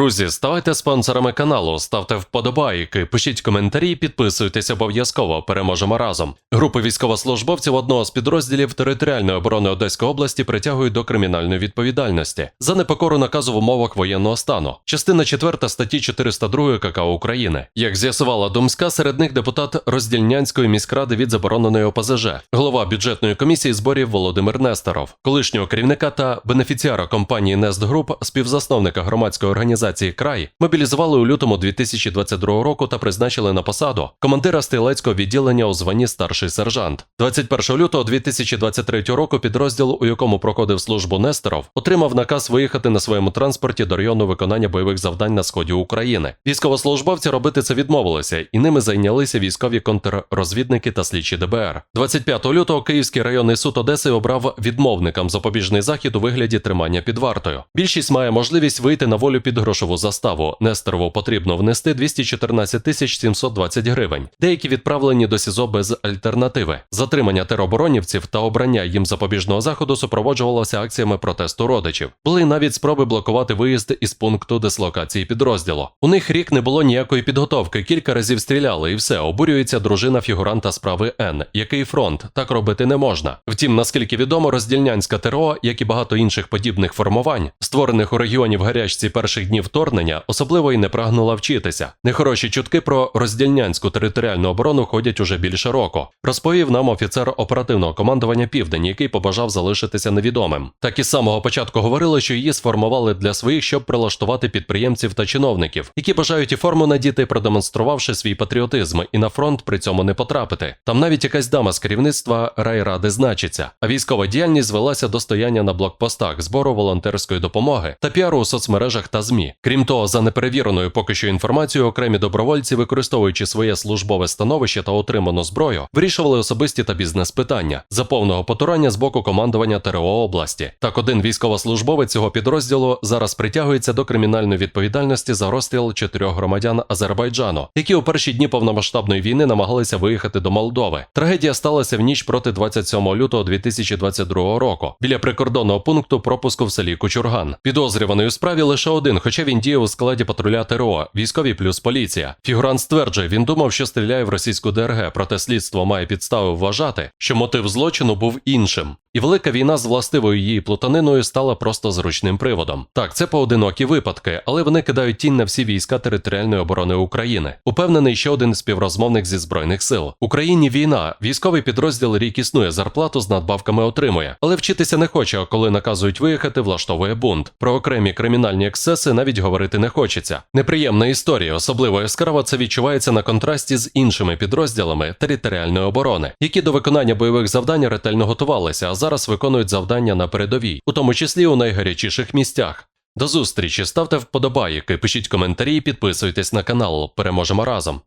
Друзі, ставайте спонсорами каналу, ставте вподобайки, пишіть коментарі, підписуйтесь обов'язково. Переможемо разом. Групи військовослужбовців одного з підрозділів територіальної оборони Одеської області притягують до кримінальної відповідальності за непокору наказу в умовах воєнного стану. Частина 4 статті 402 КК України. Як з'ясувала Думська, серед них депутат Роздільнянської міськради від забороненої ОПЗЖ, голова бюджетної комісії зборів Володимир Нестеров, колишнього керівника та бенефіціара компанії Нест Груп, співзасновника громадської організації Край, мобілізували у лютому 2022 року та призначили на посаду командира стрілецького відділення у званні старший сержант. 21 лютого 2023 року підрозділ, у якому проходив службу Нестеров, отримав наказ виїхати на своєму транспорті до району виконання бойових завдань на сході України. Військовослужбовці робити це відмовилися, і ними зайнялися військові контррозвідники та слідчі ДБР. 25 лютого Київський районний суд Одеси обрав відмовникам запобіжний захід у вигляді тримання під вартою. Більшість має можливість вийти на волю під грошову заставу. Нестерову потрібно внести 214 тисяч 720 гривень. Деякі відправлені до СІЗО без альтернативи. Затримання тероборонівців та обрання їм запобіжного заходу супроводжувалося акціями протесту родичів. Були навіть спроби блокувати виїзд із пункту дислокації підрозділу. У них рік не було ніякої підготовки, кілька разів стріляли, і все обурюється дружина фігуранта справи Н. Який фронт так робити не можна. Втім, наскільки відомо, роздільнянська ТРО, як і багато інших подібних формувань, створених у регіоні в гарячці перших днів вторгнення, особливо й не прагнула вчитися. Нехороші чутки про роздільнянську територіальну оборону ходять уже більше року. Розповів нам офіцер оперативного командування Південь, який побажав залишитися невідомим. Так і з самого початку говорили, що її сформували для своїх, щоб прилаштувати підприємців та чиновників, які бажають і форму надіти, продемонструвавши свій патріотизм, і на фронт при цьому не потрапити. Там навіть якась дама з керівництва райради значиться. А військова діяльність звелася до стояння на блокпостах, збору волонтерської допомоги та піару у соцмережах та ЗМІ. Крім того, за неперевіреною поки що інформацією, окремі добровольці, використовуючи своє службове становище та отриману зброю, вирішували особисті та бізнес питання за повного потурання з боку командування ТРО області. Так, один військовослужбовець цього підрозділу зараз притягується до кримінальної відповідальності за розстріл чотирьох громадян Азербайджану, які у перші дні повномасштабної війни намагалися виїхати до Молдови. Трагедія сталася в ніч проти 27 лютого 2022 року біля прикордонного пункту пропуску в селі Кучурган. Підозрюваний у справі лише один, хоча він діяв у складі патруля ТРО, військові плюс поліція. Фігурант стверджує, він думав, що стріляє в російську ДРГ, проте слідство має підстави вважати, що мотив злочину був іншим. І велика війна з властивою її плутаниною стала просто зручним приводом. Так, це поодинокі випадки, але вони кидають тінь на всі війська територіальної оборони України. Упевнений ще один співрозмовник зі збройних сил. Україні війна, військовий підрозділ рік існує, зарплату з надбавками отримує, але вчитися не хоче. А коли наказують виїхати, влаштовує бунт. Про окремі кримінальні ексцеси навіть говорити не хочеться. Неприємна історія, особливо яскраво це відчувається на контрасті з іншими підрозділами територіальної оборони, які до виконання бойових завдань ретельно готувалися, а зараз виконують завдання на передовій, у тому числі у найгарячіших місцях. До зустрічі, ставте вподобайки, пишіть коментарі, підписуйтесь на канал. Переможемо разом.